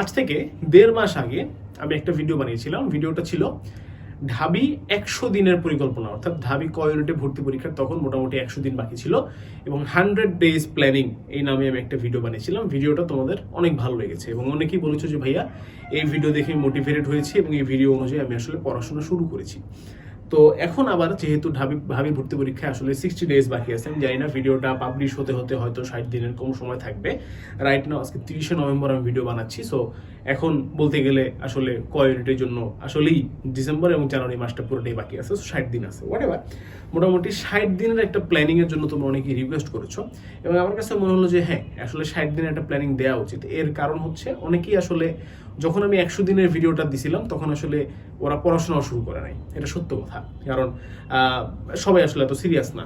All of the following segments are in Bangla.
আজ থেকে দেড় মাস আগে আমি একটা ভিডিও বানিয়েছিলাম। ভিডিওটা ছিল ঢাবি একশো দিনের পরিকল্পনা। অর্থাৎ ঢাবি ক ভর্তি পরীক্ষার? তখন মোটামুটি একশো দিন বাকি ছিল এবং হান্ড্রেড ডেজ প্ল্যানিং এই নামে আমি একটা ভিডিও বানিয়েছিলাম। ভিডিওটা তোমাদের অনেক ভালো লেগেছে এবং অনেকেই বলেছ যে, ভাইয়া, এই ভিডিও দেখে মোটিভেটেড হয়েছি এবং এই ভিডিও অনুযায়ী আমি আসলে পড়াশোনা শুরু করেছি। তো এখন আবার যেহেতু ঢাবি ভাবি ভর্তি পরীক্ষায় আসলে সিক্সটি ডেজ বাকি আছে, আমি জানি না ভিডিওটা পাবলিশ হতে হতে হয়তো ষাট দিনের কম সময় থাকবে। রাইট নাও আজকে তিরিশে নভেম্বর আমি ভিডিও বানাচ্ছি সো এখন বলতে গেলে আসলে ক ইউনিটের জন্য আসলেই ডিসেম্বর এবং জানুয়ারি মাসটা পুরোটাই বাকি আছে সো ষাট দিন আছে হোয়াট এভার মোটামুটি ষাট দিনের একটা প্ল্যানিং এর জন্য তোমরা অনেকেই রিকোয়েস্ট করেছ, এবং আমার কাছে মনে হলো যে হ্যাঁ আসলে ষাট দিনের একটা প্ল্যানিং দেওয়া উচিত। এর কারণ হচ্ছে, অনেকেই আসলে যখন আমি একশো দিনের ভিডিওটা দিছিলাম, তখন আসলে ওরা পড়াশোনাও শুরু করে নাই। এটা সত্য কথা। কারণ সবাই আসলে এত সিরিয়াস না।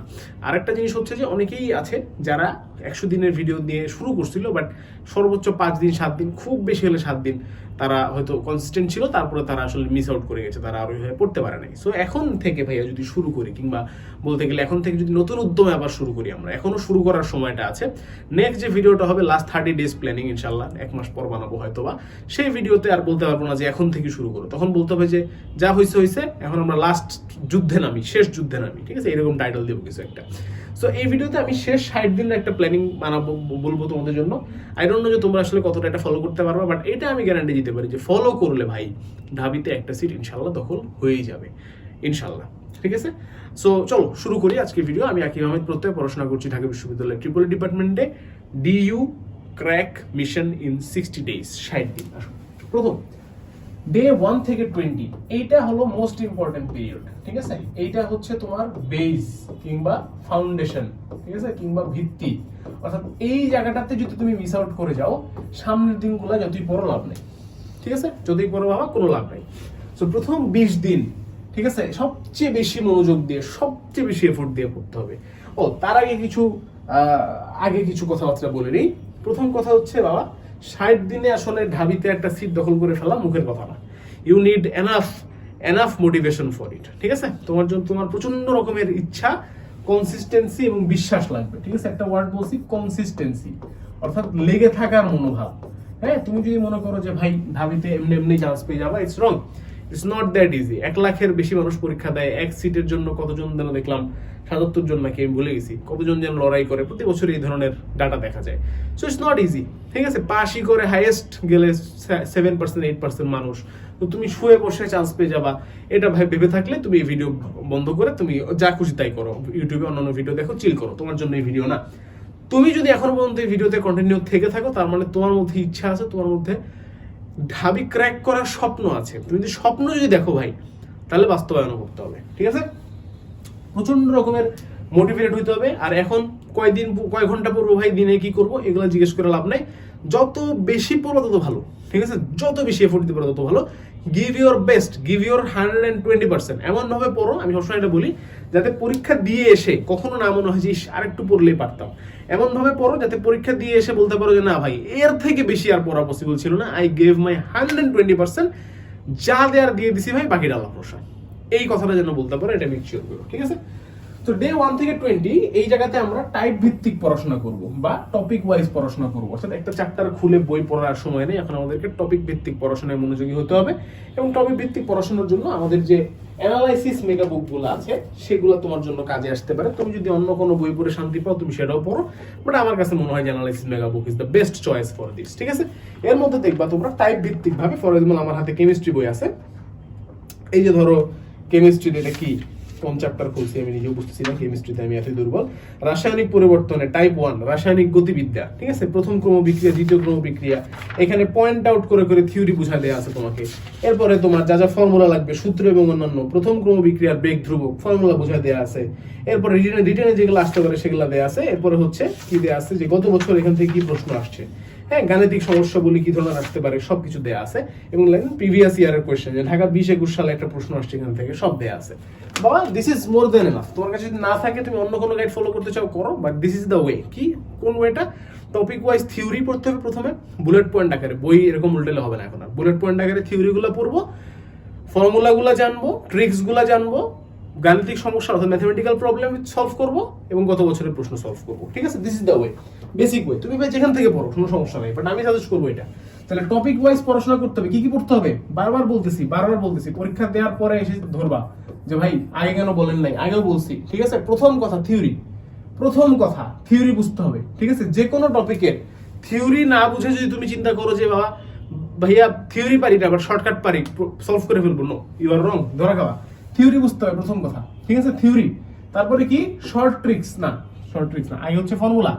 আরেকটা জিনিস হচ্ছে যে, অনেকেই আছে যারা একশো দিনের ভিডিও দিয়ে শুরু করছিল বাট সর্বোচ্চ পাঁচ দিন, সাত দিন, খুব বেশি হলে সাত দিন তারা হয়তো কনসিস্টেন্ট ছিল, তারপরে তারা আসলে মিস আউট করে গেছে, তারা আর ওইভাবে পড়তে পারে নাই। সো এখন থেকে ভাইয়া যদি শুরু করি, কিংবা বলতে গেলে এখন থেকে যদি নতুন উদ্যমে আবার শুরু করি আমরা, এখনও শুরু করার সময়টা আছে। নেক্সট যে ভিডিওটা হবে লাস্ট থার্টি ডেজ প্ল্যানিং ইনশাল্লাহ এক মাস পর বানাবো হয়তো বা সেই ভিডিওতে আর বলতে পারব না যে এখন থেকে শুরু করো। তখন বলতে হবে যে, যা হয়েছে হয়েছে এখন আমরা লাস্ট যুদ্ধে নামি, শেষ যুদ্ধে নামি, ঠিক আছে? এরকম টাইটেল দেবো কিছু একটা। সো এই ভিডিওতে আমি শেষ ষাট দিনের একটা প্ল্যানিং বানাবো, বলব তোমাদের জন্য। আই ডোন্ট নো যে তোমরা আসলে কতটা এটা ফলো করতে পারবে বাট এটা আমি গ্যারান্টি দিতে পারি যে ফলো করলে ভাই ঢাবিতে একটা সিট ইনশাল্লাহ দখল হয়েই যাবে। ইনশাল্লাহ ঠিক আছে? সো চলো, শুরু করি আজকে ভিডিও আমি আকিব আহমেদ প্রত্যয়, পড়াশোনা করছি ঢাকা বিশ্ববিদ্যালয়ের ট্রিপল ডিপার্টমেন্টে DU crack mission in sixty days ষাট দিন। প্রথম। ডে ওয়ান থেকে টোয়েন্টি এইটা হলো মোস্ট ইম্পর্টেন্ট পিরিয়ড ঠিক আছে? এইটা হচ্ছে তোমার বেস কিংবা ফাউন্ডেশন ঠিক আছে? কিংবা ভিত্তি। অর্থাৎ এই জায়গাটাতে যদি তুমি মিস আউট করে যাও, সামনের দিনগুলো যতই পড়ো লাভ নেই। ঠিক আছে? যদি পড়ো বাবা, কোনো লাভ নাই। তো প্রথম বিশ দিন, ঠিক আছে? সবচেয়ে বেশি মনোযোগ দিয়ে, সবচেয়ে বেশি এফোর্ট দিয়ে পড়তে হবে। ও, তার আগে কিছু আগে কিছু কথাবার্তা বলে নিই। প্রথম কথা হচ্ছে, বাবা, ষাট দিনে আসলে ঢাবিতে একটা সিট দখল করে ফেলা মুখের কথা না। You need enough enough motivation for it ঠিক আছে? তোমার জন্য তোমার প্রচণ্ড রকমের ইচ্ছা কনসিস্টেন্সি এবং বিশ্বাস লাগবে, ঠিক আছে? একটা ওয়ার্ড বলছি কনসিস্টেন্সি অর্থাৎ লেগে থাকার মনোভাব। হ্যাঁ তুমি যদি মনে করো যে ভাই ঢাবিতে এমনি এমনি চান্স পেয়ে যাবা it's wrong it's not that easy এক লাখের বেশি মানুষ পরীক্ষা দেয়, এক সিটের জন্য কতজন যেন দেখলাম সাতাত্তর জন নাকি, আমি ভুলে গেছি, কতজন যেন লড়াই করে, প্রতি বছর এই ধরনের ডাটা দেখা যায়। সো ইটস নট ইজি ঠিক আছে? পাশই করে হাইয়েস্ট গেলে সেভেন পার্সেন্ট এইট পার্সেন্ট মানুষ। তো তুমি শুয়ে বসে চান্স পেয়ে যাবা। এটা ভাই ভেবে থাকলে তুমি এই ভিডিও বন্ধ করে তুমি যা খুশি তাই করো। ইউটিউবে অন্যান্য ভিডিও দেখো চিল করো। তোমার জন্য এই ভিডিও না। তুমি যদি এখনও পর্যন্ত এই ভিডিওতে কন্টিনিউ থেকে থাকো, তার মানে তোমার মধ্যে ইচ্ছা আছে, তোমার মধ্যে ঢাবি ক্র্যাক করার স্বপ্ন আছে। তুমি যদি স্বপ্ন যদি দেখো ভাই, তাহলে বাস্তবায়ন করতে হবে, ঠিক আছে? প্রচণ্ড রকমের মোটিভেটেড হইতে হবে। আর এখন কয়দিন কয় ঘণ্টা পড়ব ভাই, দিনে কি করব, এগুলো জিজ্ঞেস করে লাভ নাই। যত বেশি পড়ব তত ভালো, ঠিক আছে? যত বেশি এফোর্ট দিতে পারো তত ভালো। Give your best give your hundred and twenty percent এমনভাবে পড়ো, আমি সবসময় এটা বলি, যাতে পরীক্ষা দিয়ে এসে কখনো না মনে হয় যে আর আরেকটু পড়লেই পারতাম। এমনভাবে পড়ো, যাতে পরীক্ষা দিয়ে এসে বলতে পারো যে, না ভাই, এর থেকে বেশি আর পড়া পসিবল ছিল না। I gave my hundred and twenty percent যা দেয়ার দিয়ে দিছি ভাই, বাকিটা আল্লাহ ভরসা। এই কথাটা যেন বলতে পারো, এটা মেক করো, ঠিক আছে? তো ডে ওয়ান থেকে টোয়েন্টি এই জায়গাতে আমরা টাইপ ভিত্তিক পড়াশোনা করব বা টপিক ওয়াইজ পড়াশোনা করব। অর্থাৎ একটা চ্যাপ্টার খুলে বই পড়ার সময় নেই, এখন আমাদেরকে টপিক ভিত্তিক পড়াশোনায় মনোযোগী হতে হবে এবং টপিক ভিত্তিক পড়াশোনার জন্য আমাদের যে অ্যানালাইসিস মেগা বুকগুলো আছে, সেগুলো তোমার জন্য কাজে আসতে পারে। তুমি যদি অন্য কোনো বই পড়ে শান্তি পাও, তুমি সেটাও পড়ো। বাট আমার কাছে মনে হয় যে analysis mega book is the best choice for this ঠিক আছে? এর মধ্যে দেখবা তোমরা টাইপ ভিত্তিক ভাবে ফর এক্সাম্পল আমার হাতে কেমিস্ট্রি বই আছে। এই যে ধরো কেমিস্ট্রির এটা কি? কোন চ্যাপ্টার খুলছি আমি নিজেও বুঝতেছি না কেমিস্ট্রিতে আমি এতই দুর্বল। রাসায়নিক পরিবর্তনে টাইপ ওয়ান রাসায়নিক গতিবিদ্যা, ঠিক আছে? প্রথম ক্রম বিক্রিয়া দ্বিতীয় ক্রম বিক্রিয়া এখানে পয়েন্ট আউট করে করে থিওরি বুঝা দেওয়া আছে তোমাকে। এরপরে তোমার যা যা ফর্মুলা লাগবে, সূত্র এবং অন্যান্য, প্রথম ক্রম বিক্রিয়ার বেগ, ধ্রুবক ফর্মুলা বুঝা দেওয়া আছে। এরপরে রিটেনে রিটেনে যেগুলো আসতে পারে, সেগুলো দেওয়া আছে। এরপরে হচ্ছে কি দেওয়া আছে, যে গত বছর এখান থেকে কি প্রশ্ন আসছে। হ্যাঁ গাণিতিক সমস্যা বলি কি ধরনের আসতে পারে, সবকিছু দেয়া আছে। এবং প্রিভিয়াস ইয়ারের কোয়েশ্চেন যে ঢাকা বিশ একুশ সালে একটা প্রশ্ন আসছে এখান থেকে, সব দেয়া আছে। বাবা this is more than enough তোমার কাছে যদি না থাকে, তুমি অন্য কোনো গাইড ফলো করতে চাও, করো but this is the way কি? কোন ওয়েটা টপিক ওয়াইজ থিওরি পড়তে হবে প্রথমে বুলেট পয়েন্ট আকারে। বই এরকম উল্টেলে হবে না এখন আর। বুলেট পয়েন্ট আকারে থিওরিগুলো পড়ব ফর্মুলাগুলো জানব ট্রিক্সগুলো জানব গাণিতিক সমস্যা অর্থাৎ ম্যাথমেটিক্যাল প্রবলেম সলভ করব এবং গত বছরের প্রশ্ন সলভ করব। ঠিক আছে? This is the way basic way তুমি ভাই যেখান থেকে পড়ো, কোনো সমস্যা নেই। বাট আমি সাজেস্ট করব এটা। তাহলে টপিক ওয়াইজ পড়াশোনা করতে হবে। কি কি পড়তে হবে? বারবার বলতেছি বারবার বলতেছি। পরীক্ষা দেওয়ার পরে এসে ধরবা যে ভাই আগে কেন বলেন নাই। আগেও বলছি। ঠিক আছে? প্রথম কথা থিওরি প্রথম কথা থিওরি বুঝতে হবে। ঠিক আছে? যে কোনো টপিকের থিওরি না বুঝে যদি তুমি চিন্তা করো যে, বাবা, ভাইয়া থিওরি পারি না বাট শর্টকাট পারি সলভ করে ফেলব। নো ইউ আর রং ধরা খাওয়া। থিওরি বুঝতে হবে, প্রথম কথা। ঠিক আছে? থিওরি। তারপরে কি? Short tricks. না, শর্ট ট্রিক্স না আগে হচ্ছে ফর্মুলা।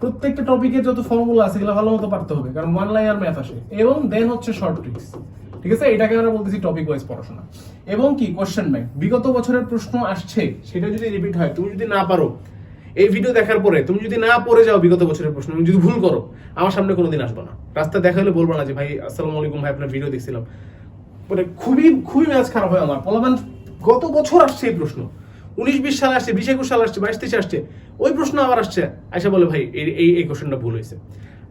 প্রত্যেকটা টপিকের যত ফর্মুলা আছে, এগুলো ভালো মতো পারতে হবে, কারণ ওয়ান লাইনার ম্যাথ আসে। এবং দেন হচ্ছে শর্ট ট্রিক্স। ঠিক আছে? এটাকে আমরা বলতেছি টপিক ওয়াইজ পড়াশোনা। এবং কি? কোশ্চেন ব্যাংক বিগত বছরের প্রশ্ন আসছে, সেটা যদি রিপিট হয়, তুমি যদি না পারো, এই ভিডিও দেখার পরে, তুমি যদি না পড়ে যাও বিগত বছরের প্রশ্ন, তুমি যদি ভুল করো, আমার সামনে কোনোদিন আসবে না। রাস্তা দেখা হলে বলব না যে, ভাই, আসসালামু আলাইকুম ভাই, আপনার ভিডিও দেখছিলাম। মানে খুবই খুবই ম্যাচ খারাপ হয় আমার। পলামান গত বছর আসছে এই প্রশ্ন। উনিশ, বিশ সালে আসছে, বিশ, একুশ সালে আসছে, বাইশ, তেইশে আসছে, ওই প্রশ্ন আবার আসছে। আয়সা বলে, ভাই, এই এই কোশ্চেনটা ভুল হয়েছে।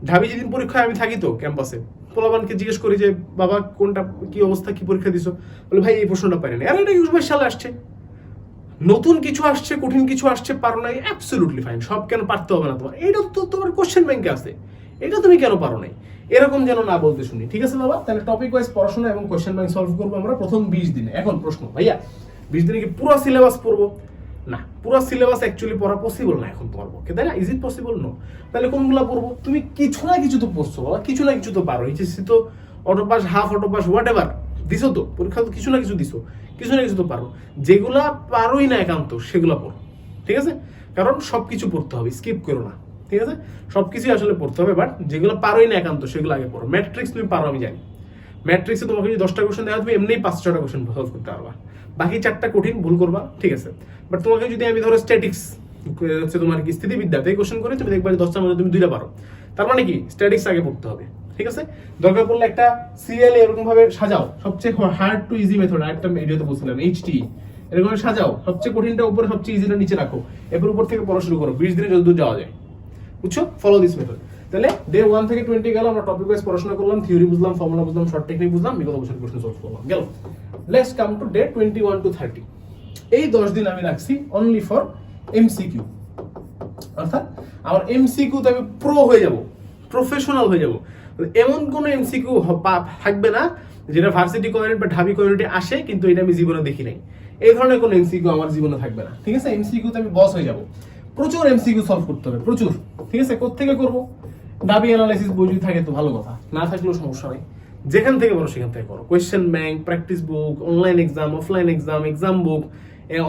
ঢাবি যেদিন পরীক্ষায় আমি থাকি তো ক্যাম্পাসে পোলাবানকে জিজ্ঞেস করি যে, বাবা, কোনটা, কি অবস্থা, কি পরীক্ষা দিছো? বলে, ভাই, এই প্রশ্নটা পারেনি আর এটা ইউজ বাইশ সালে আসছে। নতুন কিছু আসছে, কঠিন কিছু আসছে, পারো নাই অ্যাবসলিউটলি ফাইন সব কেন পারতে হবে না তোমার? এটা তো তোমার কোশ্চেন ব্যাংকে আছে। এটা তুমি কেন পারো নাই? এরকম যেন না বলতে শুনি। ঠিক আছে বাবা? তাহলে টপিক ওয়াইজ পড়াশোনা এবং কোশ্চেন ব্যাংক সলভ করব আমরা প্রথম বিশ দিনে। এখন প্রশ্ন, ভাইয়া, বিশ দিনে কি পুরো সিলেবাস পড়ব? না, পুরো সিলেবাস অ্যাকচুয়ালি পড়া পসিবল না এখন তোমার পক্ষে তাই না? ইজ ইট পসিবল নো তাহলে কোনগুলো পড়ব? তুমি কিছু না কিছু তো পড়ছো বাবা, কিছু না কিছু তো পারো। এইচএসসি তো octopus half octopus whatever দিছো তো। পরীক্ষা তো কিছু না কিছু দিছো। কিছু না কিছু তো পারো। যেগুলা পারোই না একান্ত, সেগুলো পড়ো। ঠিক আছে? কারণ সব কিছু পড়তে হবে স্কিপ করো না। ঠিক আছে? সব কিছুই আসলে পড়তে হবে বাট যেগুলো পারোই না একান্ত, সেগুলো আগে পড়ো। ম্যাট্রিক্স তুমি পারো, আমি জানি। ম্যাট্রিক্সে তোমাকে যদি দশটা কোশ্চেন দেওয়া তুমি এমনিই পাঁচ, ছটা কোশ্চেন সলভ করতে পারবা। বাকি চারটা কঠিন, ভুল করবা, ঠিক আছে? বাট তোমাকে যদি আমি ধরো স্ট্যাটিক্স হচ্ছে তোমার কি স্থিতিবিদ্যা এই কোশ্চেন করে তুমি দেখবা যে দশটার মধ্যে তুমি দুইটা পারো। তার মানে কি? স্ট্যাটিক্স আগে পড়তে হবে, ঠিক আছে? দরকার পড়লে একটা সিরিয়াল এরকম ভাবে সাজাও। সবচেয়ে হার্ড টু ইজি মেথড আরেকটা ভিডিওতে বলছিলাম এইচটি এরকম ভাবে সাজাও। সবচেয়ে কঠিনটা উপরে, সবচেয়ে ইজিটা নিচে রাখো। এরপর উপর থেকে পড়া শুরু করো। বিশ দিনে যতদূর যাওয়া যায়। বুঝছ? ফলো দিস মেথড তাহলে ডে ওয়ান থেকে টোয়েন্টি গেল, আমরা টপিক ওয়াইজ পড়াশোনা করলাম থিওরি বুঝলাম ফর্মুলা বুঝলাম শর্ট টেকনিক বুঝলাম বিগত বছর প্রশ্ন সলভ করলাম, গেল। Let's come to day twenty one to thirty এই দশ দিন আমি রাখছি অনলি ফর এমসিকিউ অর্থাৎ আমার এমসিকিউতে আমি প্রো হয়ে যাব প্রফেশনাল হয়ে যাব। এমন কোনো এমসিকিউ থাকবে না, যেটা ভার্সিটি কমিউনিটি বা ঢাবি কমিউনিটি আসে, কিন্তু এটা আমি জীবনে দেখি নাই। এই ধরনের কোনো এমসিকিউ আমার জীবনে থাকবে না। ঠিক আছে? এমসিকিউতে আমি বস হয়ে যাব। প্রচুর এমসিকিউ সলভ করতে হবে, প্রচুর। ঠিক আছে? কোথেকে করব? দাবি অ্যানালাইসিস বই যদি থাকে তো ভালো কথা। না থাকলেও সমস্যা নেই। যেখান থেকে বলো সেখান থেকে করো। Question bank practice book online exam offline exam exam book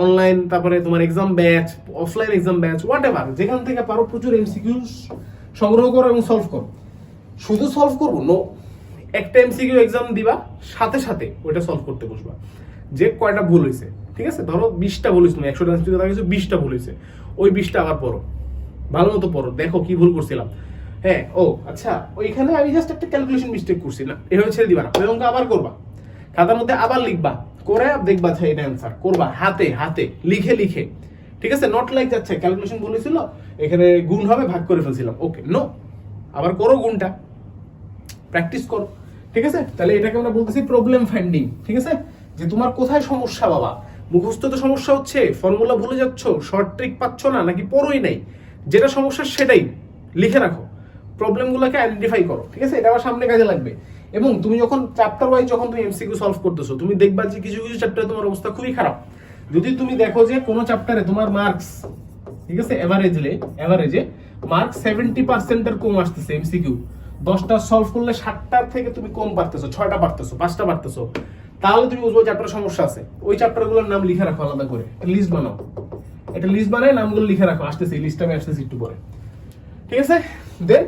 online তারপরে তোমার exam batch offline exam batch whatever যেখান থেকে পারো প্রচুর এমসিকিউ সংগ্রহ করো এবং সলভ করো। শুধু সলভ করব? নো একটা এমসিকিউ এক্সাম দিবা, সাথে সাথে ওইটা সলভ করতে বসবা। যে কয়টা ভুল হয়েছে ঠিক আছে? ধরো বিশটা ভুল হয়েছে একশোটা এমসিকিউ দেখা গেছে বিশটা ভুল হয়েছে ওই বিশটা আবার পড়ো। ভালো মতো পড়ো, দেখো কি ভুল করছিলাম। হ্যাঁ ও আচ্ছা ওইখানে আমি জাস্ট একটা ক্যালকুলেশন মিস্টেক করছি। না, এভাবে ছেড়ে দিবা না। ওই অঙ্ক আবার করবা। খাতার মধ্যে আবার লিখবা। করে দেখবা আচ্ছা এটা অ্যান্সার করবা হাতে হাতে, লিখে লিখে। ঠিক আছে? নট লাইক যাচ্ছে ক্যালকুলেশন বলেছিল এখানে গুণ হবে, ভাগ করে ফেলছিলাম। ওকে নো আবার করো গুণটা। প্র্যাকটিস করো। ঠিক আছে? তাহলে এটাকে আমরা বলতেছি প্রবলেম ফাইন্ডিং ঠিক আছে? যে তোমার কোথায় সমস্যা বাবা? মুখস্থ তো সমস্যা হচ্ছে ফর্মুলা ভুলে যাচ্ছ শর্ট ট্রিক পাচ্ছ না, নাকি পড়োই নাই? যেটা সমস্যা সেটাই। লিখে রাখো। প্রবলেমগুলোকে আইডেন্টিফাই করো, ঠিক আছে? এটা আমার সামনে কাজে লাগবে। এবং তুমি যখন চ্যাপ্টার ওয়াইজ যখন তুমি এমসিকিউ সলভ করতেছো, তুমি দেখবা যে কিছু কিছু চ্যাপ্টারে তোমার অবস্থা খুবই খারাপ। যদি তুমি দেখো যে কোনো চ্যাপ্টারে তোমার মার্কস ঠিক আছে? এভারেজে এভারেজে মার্ক সেভেন্টি পার্সেন্টের কম আসতেছে এমসিকিউ দশটা সলভ করলে ষাটটার থেকে তুমি কম পারতেছো, ছয়টা পারতেছো, পাঁচটা পারতেছো। তাহলে তুমি বুঝব চ্যাপ্টার সমস্যা আছে। ওই চ্যাপ্টারগুলোর নাম লিখে রাখো আলাদা করে লিস্ট বানাও। একটা লিস্ট বানায় নামগুলো লিখে রাখো। আসতেছে, এই লিস্টটা আমি আসতেছি একটু পরে। ঠিক আছে? দেন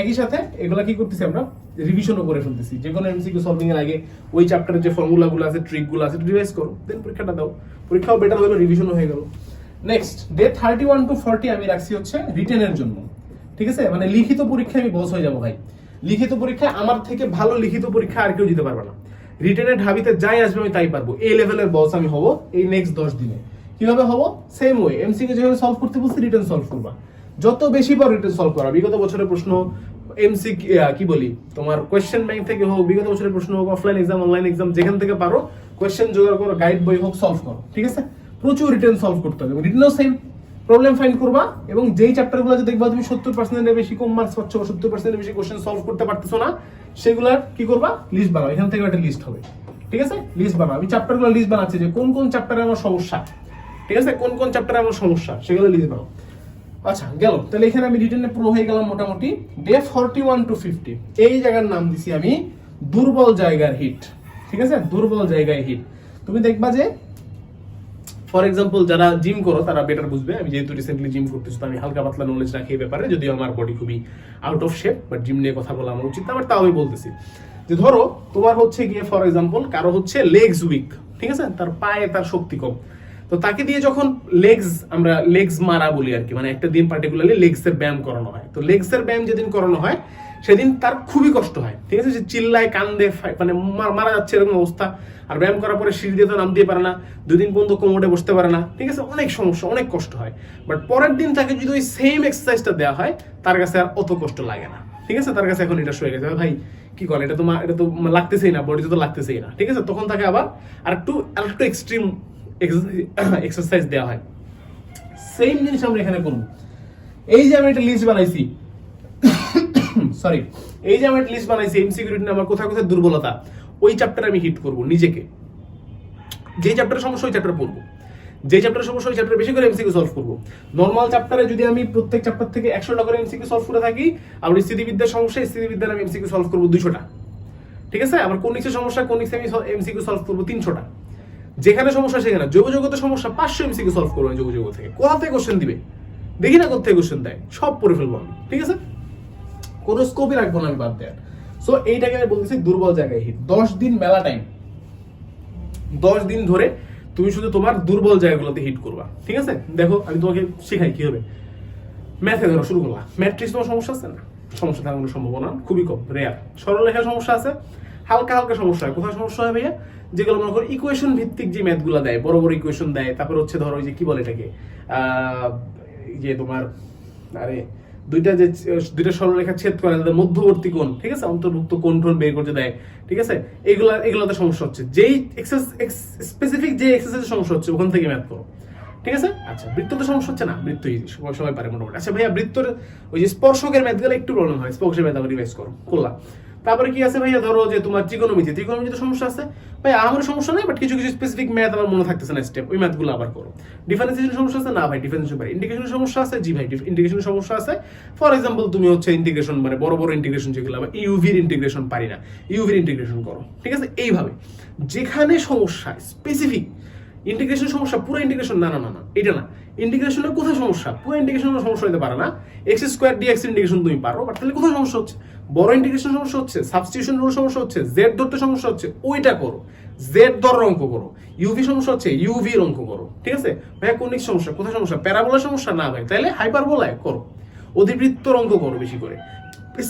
একই সাথে এগুলা কি করতেছি আমরা? রিভিশনও করে ফেলতেছি। যে কোনো এমসিকিউ সলভিং এর আগে ওই চ্যাপ্টারের যে ফর্মুলাগুলো আছে ট্রিকগুলো আছে রিভাইজ করো। দেন পরীক্ষাটা দাও। পরীক্ষাও বেটার হলো রিভিশনও হয়ে গেল। Next day thirty one to forty আমি রাখছি হচ্ছে রিটেনের জন্য। ঠিক আছে? মানে লিখিত পরীক্ষায় আমি বস হয়ে যাব ভাই। লিখিত পরীক্ষায় আমার থেকে ভালো লিখিত পরীক্ষা আর কেউ দিতে পারবে না। রিটেনের ঢাবিতে যাই আসবে আমি তাই পারব। এই লেভেলের বস আমি হব এই নেক্সট দশ দিনে। কীভাবে হব? সেম ওয়ে এমসিকিউ যেভাবে সলভ করতে বলছি রিটার্ন সলভ করবা। যত বেশি পারো রিটার্ন সলভ করা। বিগত বছরের প্রশ্ন এমসি কি বলি? তোমার কোয়েশ্চেন ব্যাংক থেকে হোক, বিগত বছরের প্রশ্ন হোক অফলাইন এক্সাম অনলাইন এক্সাম যেখান থেকে পারো কোয়েশ্চেন জোগাড় করো গাইড বই হোক সলভ করো। ঠিক আছে? প্রচুর রিটার্ন সলভ করতে হবে। রিটেনও সেম প্রবলেম ফাইন্ড করবা এবং যেই চ্যাপ্টারগুলো দেখবা তুমি সত্তর পার্সেন্টের বেশি কম মার্কস পাচ্ছ বা সত্তর পার্সেন্টের বেশি কোশ্চেন সলভ করতে পারতেছো না, সেগুলার কি করবা? লিস্ট বানাও। এখান থেকে একটা লিস্ট হবে। ঠিক আছে? লিস্ট বানাও। আমি চ্যাপ্টারগুলো লিস্ট বানাচ্ছি যে কোন কোন চ্যাপ্টারে আমার সমস্যা। ঠিক আছে? কোন কোন চ্যাপ্টারে আমার সমস্যা? সেগুলো লিখে বানাও আচ্ছা গেল। তাহলে এখানে আমি রিটেনে প্রো হয়ে গেলাম মোটামুটি। Day forty one to fifty এই জায়গার নাম দিছি আমি দুর্বল জায়গার হিট ঠিক আছে? দুর্বল জায়গায় হিট তুমি দেখবা যে ফর এক্সাম্পল যারা জিম করো, তারা বেটার বুঝবে। আমি যেহেতু রিসেন্টলি জিম করতেছি, তো আমি হালকা পাতলা নলেজ রাখি এই ব্যাপারে। যদিও আমার বডি খুবই out of shape but gym নিয়ে কথা বলা আমার উচিত না তাও আমি বলতেছি। যে ধরো, তোমার হচ্ছে গিয়ে ফর এক্সাম্পল কারও হচ্ছে লেগস উইক ঠিক আছে? তার পায়ে তার শক্তি কম। তো তাকে দিয়ে যখন লেগস আমরা লেগস মারা বলি আর কি মানে একটা দিন পার্টিকুলারলি লেগস এর ব্যায়াম করানো হয়। তো লেগস এর ব্যায়াম যেদিন করানো হয়, সেদিন তার খুবই কষ্ট হয়। ঠিক আছে? যে চিল্লায়, কান্দে মানে মারা যাচ্ছে এরকম অবস্থা। আর ব্যায়াম করার পরে সিঁড়ি দিয়ে তো নামতে পারে না। দুদিন পর্যন্ত কোমরে বসতে পারে না। ঠিক আছে? অনেক সমস্যা, অনেক কষ্ট হয়। বাট পরের দিন তাকে যদি ওই সেম এক্সারসাইজটা দেওয়া হয়, তার কাছে আর অত কষ্ট লাগে না। ঠিক আছে? তার কাছে এখন এটা শুয়ে গেছে। ভাই, কি করে এটা তো এটা তো লাগতেছেই না বডিতে তো লাগতেছেই না। ঠিক আছে? তখন তাকে আবার আর একটু আর একটু এক্সট্রিম এক্সারসাইজ দেওয়া হয়। সেম জিনিস আমরা এখানে করব। এই যে আমি একটা লিস্ট বানাইছি সরি এই যে আমি একটা লিস্ট বানাইছি ইনসিকিউরিটি আমার কোথায় কোথায় দুর্বলতা, ওই চ্যাপ্টারে আমি হিট করব নিজেকে। যে চ্যাপ্টারের সমস্যা, ওই চ্যাপ্টার পড়ব। যে চ্যাপ্টারের সমস্যা, ওই চ্যাপ্টারে বেশি করে এমসিকিউ সলভ করব। নর্মাল চ্যাপ্টারে যদি আমি প্রত্যেক চ্যাপ্টার থেকে একশোটা করে এমসিকিউ সলভ করে থাকি আমার স্থিতিবিদ্যার সমস্যা, স্থিতিবিদ্যার আমি এমসিকিউ সলভ করব দুশোটা ঠিক আছে? আমার কোনিক্সের সমস্যা কোনিক্সে আমি এমসিকিউ সলভ করব তিনশোটা যেখানে সমস্যা সেখানে। জৈব জগতের সমস্যা, পাঁচশো এমসিকিউ সলভ করব আমি জৈব জগৎ থেকে। কোথা কোশ্চেন দিবে? দেখি না কোথা থেকে কোশ্চেন দেয়। সব পড়ে ফেলব আমি, ঠিক আছে? কোনো স্কোপই রাখব না আমি বাদ দেওয়ার সো এইটাকে আমি বলতেছি দুর্বল জায়গায় হিট দশ দিন মেলা টাইম দশ দিন ধরে তুমি শুধু তোমার দুর্বল জায়গাগুলোতে হিট করবা, ঠিক আছে? দেখো, আমি তোমাকে শেখাই কি হবে। ম্যাথে ধরো, শুরু করলা ম্যাট্রিক্স তোমার সমস্যা আছে না? সমস্যা থাকার কোনো সম্ভাবনা খুবই কম রেয়ার সরলরেখার সমস্যা আছে। হালকা হালকা সমস্যা হয়। কোথায় সমস্যা হয় ভাইয়া? যেগুলো মনে করো ইকুয়েশন ভিত্তিক যে ম্যাথগুলো দেয় বড় বড় ইকুয়েশন দেয় তারপর হচ্ছে ধরো যে কি বলে এটাকে? যে তোমার আরে দুইটা যে দুইটা সরলরেখা ছেদ করে তাদের মধ্যবর্তী কোণ ঠিক আছে? অন্তর্ভুক্ত কোণ টোন বের করতে দেয় ঠিক আছে? এগুলা এগুলোতে সমস্যা হচ্ছে। যেই স্পেসিফিক যে এক্সারসাইজের সমস্যা হচ্ছে ওখান থেকে ম্যাথ করো ঠিক আছে? আচ্ছা বৃত্ত তো সমস্যা হচ্ছে না? বৃত্ত easy, সবাই পারে মোটামুটি। আচ্ছা ভাইয়া বৃত্তর ওই যে স্পর্শকের ম্যাথ গেলে একটু প্রবলেম হয় স্পর্শের ম্যাথ আবার রিভাইজ করো। করলাম। তারপরে কি আছে ভাইয়া? ধরো যে তোমার ত্রিকোণমিতি ত্রিকোণমিতিতে সমস্যা আছে। ভাই, আমার সমস্যা নাই বাট কিছু কিছু স্পেসিফিক ম্যাথ আমার মনে থাকতেছে না স্টেপ ওই ম্যাথগুলো আবার করো। ডিফারেন্সিয়েশন সমস্যা আছে? না ভাই ডিফারেন্সিয়েশন পারি ইন্টিগ্রেশনের সমস্যা আছে? জি ভাই ইন্টিগ্রেশনের সমস্যা আছে। ফর এক্সাম্পল তুমি হচ্ছে ইন্টিগ্রেশন মানে বড় বড় ইন্টিগ্রেশন যেগুলো, আবার ইউভির ইন্টিগ্রেশন পারি না। ইউভির ইন্টিগ্রেশন করো, ঠিক আছে? এইভাবে। যেখানে সমস্যা স্পেসিফিক ইন্টিগ্রেশন সমস্যা, পুরো ইন্টিগ্রেশন না না না না, এটা না। ইন্টিগ্রেশনের কোথায় সমস্যা? পুরো ইন্টিগ্রেশনের সমস্যা হতে পারে না। এক্স স্কোয়ার ডিএক্স ইন্টিগ্রেশন তুমি পারো বাট তাহলে কোথায় সমস্যা হচ্ছে? বড় ইন্টিগ্রেশন সমস্যা হচ্ছে সাবস্টিটিউশন রুল সমস্যা হচ্ছে জেড ধরতে সমস্যা হচ্ছে, ওইটা করো। জেড ধর অঙ্ক করো। ইউভি সমস্যা হচ্ছে ইউভির অঙ্ক করো, ঠিক আছে? ভাইয়া কোনিক সমস্যা? কোথায় সমস্যা? প্যারাবোলার সমস্যা? না ভাই, তাহলে হাইপারবোলায় করো। অধিবৃত্তর অঙ্ক করো বেশি করে।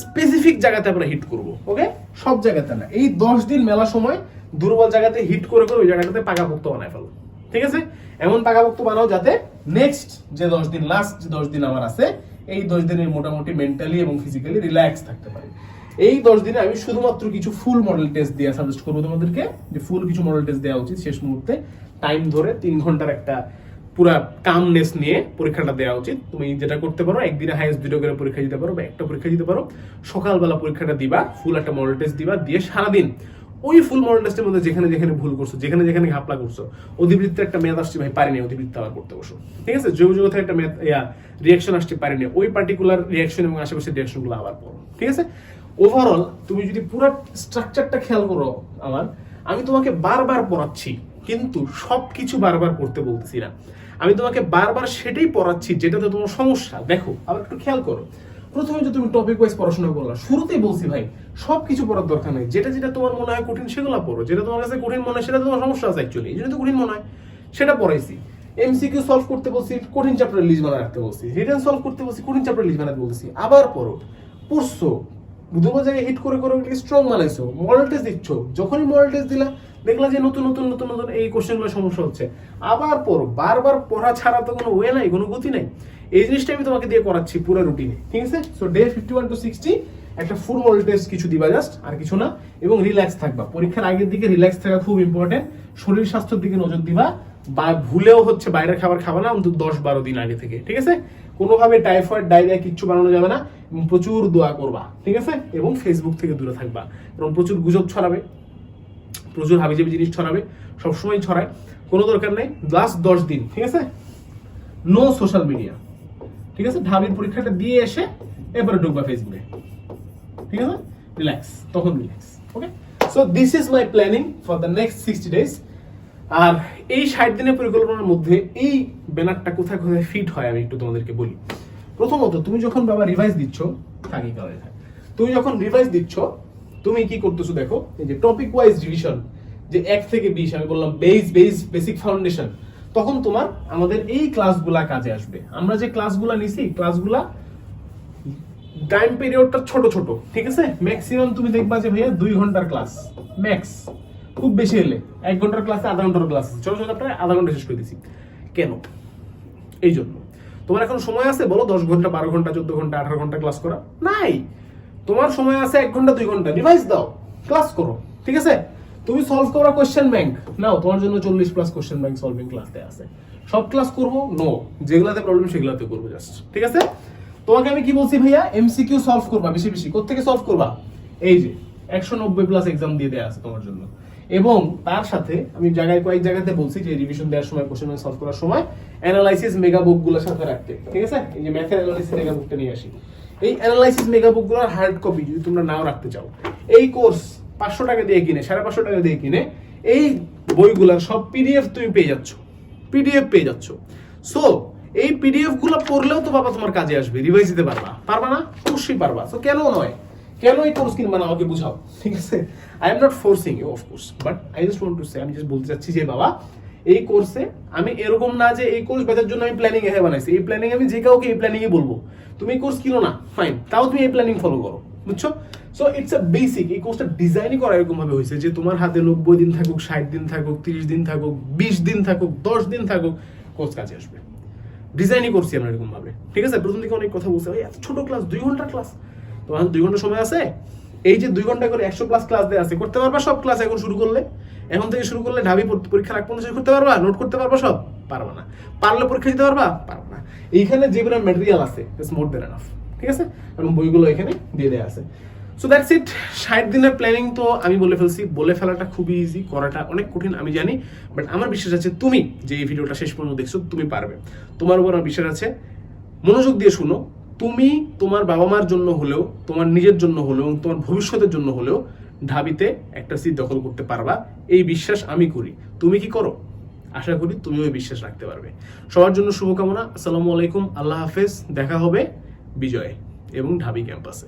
স্পেসিফিক জায়গাতে আমরা হিট করব ওকে সব জায়গাতে না। এই দশ দিন মেলা সময় দুর্বল জায়গাতে হিট করে করে ওই জায়গাটাতে পাকাপোক্ত বানায় ফেলো, ঠিক আছে? এমন পাকাপোক্ত বানাও যাতে নেক্সট যে দশ দিন লাস্ট যে দশ দিন আমার আছে, এই দশ দিনে মোটামুটি মেন্টালি এবং ফিজিক্যালি রিল্যাক্স থাকতে পারি। এই দশ দিনে আমি শুধুমাত্র কিছু ফুল মডেল টেস্ট দিয়ে সাজেস্ট করব তোমাদেরকে, যে ফুল কিছু মডেল টেস্ট দেওয়া উচিত শেষ মুহূর্তে। টাইম ধরে তিন ঘণ্টার একটা পুরা কামনেস নিয়ে পরীক্ষাটা দেওয়া উচিত। তুমি যেটা করতে পারো, একদিনে হাইস্ট দুটো করে পরীক্ষা দিতে পারো বা একটা পরীক্ষা দিতে পারো। সকালবেলা পরীক্ষাটা দিবা ফুল একটা মডেল টেস্ট দিবা, দিয়ে সারাদিন ওই ফুল মডেল টেস্টের মধ্যে যেখানে যেখানে ভুল করছ, যেখানে যেখানে ঘাপলা করছ, অধিবৃত্তের একটা মেয়াদ আসছে ভাই, পারিনি অধিবৃত্ত আবার করতে বসো। ঠিক আছে? জৈব জগতের একটা মেয়াদ, ইয়া রিয়াকশন আসছে পারিনি। ওই পার্টিকুলার রিয়াকশন এবং আশেপাশের রিয়াকশনগুলো আবার পড়ো। ঠিক আছে? ওভারঅল তুমি যদি পুরো স্ট্রাকচারটা খেয়াল করো আমার, আমি তোমাকে বারবার পড়াচ্ছি, কিন্তু সবকিছু বারবার পড়তে বলতেছি না। আমি তোমাকে বারবার সেটাই পড়াচ্ছি যেটাতে তোমার সমস্যা। দেখো, আবার একটু খেয়াল করো। প্রথমে যে তুমি টপিক ওয়াইজ পড়াশোনা করলা, শুরুতেই বলছি ভাই, সবকিছু পড়ার দরকার নেই। যেটা যেটা তোমার মনে হয় কঠিন সেগুলো পড়ো। যেটা তোমার কাছে কঠিন মনে হয়, সেটা তোমার সমস্যা আছে অ্যাকচুয়ালি এই জন্য তো কঠিন মনে হয়। সেটা পড়াইছি। এমসিকিউ সলভ করতে বলছি, কঠিন চ্যাপ্টার লিস্ট বানায় রাখতে বলছি। রিটার্ন সলভ করতে বলছি, কঠিন চ্যাপ্টার লিস্ট বানাতে বলছি। আবার পড়ো। পড়ছো। দুটো জায়গায় হিট করে করে স্ট্রং বানাইছো। মডেল টেস্ট দিচ্ছ। যখনই মডেল টেস্ট দিলা দেখলা যে নতুন নতুন নতুন নতুন এই কোশ্চেনগুলো সমস্যা হচ্ছে। আবার পড়ো, বারবার পড়া ছাড়া তো কোনো ওয়ে নাই, কোনো গতি নাই। এই জিনিসটা আমি তোমাকে দিয়ে করাচ্ছি পুরো রুটিনে ঠিক আছে? So day fifty one to sixty একটা ফুল মডেল টেস্ট কিছু দিবা জাস্ট আর কিছু না। এবং রিল্যাক্স থাকবা। পরীক্ষার আগের দিকে রিল্যাক্স থাকা খুব ইম্পর্টেন্ট শরীর স্বাস্থ্যের দিকে নজর দিবা। বা ভুলেও হচ্ছে বাইরের খাবার খাবে না, অন্তত দশ বারো দিন আগে থেকে, ঠিক আছে? কোনোভাবে টাইফয়েড ডায়রিয়া কিচ্ছু বানানো যাবে না। এবং প্রচুর দোয়া করবা, ঠিক আছে? এবং ফেসবুক থেকে দূরে থাকবা। এবং প্রচুর গুজব ছড়াবে। প্রচুর হাবিজাবি জিনিস ছড়াবে সবসময় ছড়ায়। কোনো দরকার নেই লাস্ট দশ দিন, ঠিক আছে? নো সোশ্যাল মিডিয়া ঠিক আছে? ঢাবির পরীক্ষাটা দিয়ে এসে এরপরে ঢুকবা ফেসবুকে ঠিক আছে? রিল্যাক্স তখন relax okay so this is my planning for the next sixty days আর এই ষাট দিনের পরিকল্পনার মধ্যে এই ব্যানারটা কোথায় কোথায় ফিট হয় আমি একটু তোমাদেরকে বলি। প্রথমত, তুমি যখন বাবা রিভাইজ দিচ্ছ, থাকি কারণে তুমি যখন রিভাইজ দিচ্ছ তুমি কি করতেছো দেখো, এই যে টপিক ওয়াইজ রিভিশন যে এক থেকে বিশ, আমি বললাম বেস বেস বেসিক ফাউন্ডেশন তখন তোমার আমাদের এই ক্লাসগুলা কাজে আসবে। আমরা যে ক্লাসগুলা নিছি ক্লাসগুলা টাইম পিরিয়ডটা ছোট ছোট, ঠিক আছে? ম্যাক্সিমাম তুমি দেখবা যে ভাইয়া দুই ঘণ্টার ক্লাস ম্যাক্স খুব বেশি হলে, এক ঘণ্টার ক্লাসে আধা ঘণ্টার ক্লাস ছোট ছোট প্রায় আধা ঘণ্টা শেষ করে দিছি। কেন? এই জন্য তোমার এখন সময় আছে, বলো, দশ ঘণ্টা, বারো ঘণ্টা, চোদ্দ ঘণ্টা, আঠারো ঘণ্টা ক্লাস করা? নাই! তোমার সময় আছে এক ঘণ্টা, দুই ঘণ্টা। ডিভাইস দাও ক্লাস করো, ঠিক আছে? তুমি সলভ করা কোশ্চেন ব্যাংক নাও, তোমার জন্য চল্লিশ plus question bank solving class আছে। সব ক্লাস করব? নো যেগুলাতে প্রবলেম সেগুলাতে করব জাস্ট ঠিক আছে? তোমাকে আমি কি বলছি ভাইয়া? এমসিকিউ সলভ করবা, বেশি বেশি। কোথেকে সলভ করবা? এই যে, একশো নব্বই প্লাস এক্সাম দিয়ে দেওয়া আছে তোমার জন্য। এবং তার সাথে আমি জায়গায় কয়েক জায়গাতে বলছি যে রিভিশন দেওয়ার সময় কোশ্চেন সলভ করার সময় অ্যানালাইসিস মেগা বুকগুলোর সাথে রাখতে। ঠিক আছে? এই যে ম্যাথের অ্যানালাইসিস মেগা বুকটা নিয়ে আসি। এই analysis mega book hard copy যদি তোমরা নাও রাখতে চাও, এই কোর্স পাঁচশো টাকা দিয়ে কিনে, সাড়ে পাঁচশো টাকা দিয়ে কিনে, এই বইগুলোর সব পিডিএফ তুমি পেয়ে যাচ্ছ পিডিএফ পেয়ে যাচ্ছ। সো এই পিডিএফগুলো পড়লেও তো বাবা তোমার কাজে আসবে রিভাইজ দিতে পারবা। পারবা না? অবশ্যই পারবা। সো কেন নয়? কেন এই কোর্স কিনবা না? আমাকে বুঝাও। ঠিক আছে? I am not forcing you of course but I just want to say আমি জাস্ট বলতে চাচ্ছি যে বাবা এই কোর্সে আমি এরকম না যে এই কোর্স বেচার জন্য আমি প্ল্যানিং এ বানাইছি। এই প্ল্যানিং আমি যে কাউকে এই প্ল্যানিং বলব। তুমি এই কোর্স কিনো না ফাইন তাও তুমি এই প্ল্যানিং ফলো করো, বুঝছ? সো ইটস আ বেসিক এই কোর্সটা ডিজাইনই করা এরকম ভাবে হয়েছে যে তোমার হাতে নব্বই দিন থাকুক, ষাট দিন থাকুক, তিরিশ দিন থাকুক, বিশ দিন থাকুক, দশ দিন থাকুক কোর্স কাজে আসবে। ডিজাইনই করছি আমরা এরকম ভাবে ঠিক আছে? প্রথম দিকে অনেক কথা বলছে, ভাই, এত ছোট ক্লাস দুই ঘণ্টার ক্লাস তোমার দুই ঘণ্টা সময় আছে। এই যে দুই ঘণ্টা করে একশো ক্লাস ক্লাস দেওয়া আছে, করতে পারবা সব ক্লাস এখন শুরু করলে? এখন থেকে শুরু করলে ঢাবি পর- পরীক্ষার আগ পর্যন্ত করতে পারবা? নোট করতে পারবা সব? পারবা না। পারলে পরীক্ষা দিতে পারবা? পারবা না। এইখানে যেগুলো ম্যাটেরিয়াল আছে ইটস মোর দেন এনাফ ঠিক আছে? এবং বইগুলো এখানে দিয়ে দেওয়া আছে। সো দ্যাটস ইট ষাট দিনের প্ল্যানিং তো আমি বলে ফেলছি। বলে ফেলাটা খুবই ইজি করাটা অনেক কঠিন, আমি জানি। বাট আমার বিশ্বাস আছে তুমি যে এই ভিডিওটা শেষ পর্যন্ত দেখছ, তুমি পারবে। তোমার উপর আমার বিশ্বাস আছে। মনোযোগ দিয়ে শুনো। তুমি তোমার বাবা মার জন্য হলেও, তোমার নিজের জন্য হলেও এবং তোমার ভবিষ্যতের জন্য হলেও ঢাবিতে একটা সিট দখল করতে পারবা। এই বিশ্বাস আমি করি। তুমি কি করো? আশা করি তুমি ওই বিশ্বাস রাখতে পারবে। সবার জন্য শুভকামনা। আসসালামু আলাইকুম। আল্লাহ হাফেজ। দেখা হবে বিজয়ে এবং ঢাবি ক্যাম্পাসে।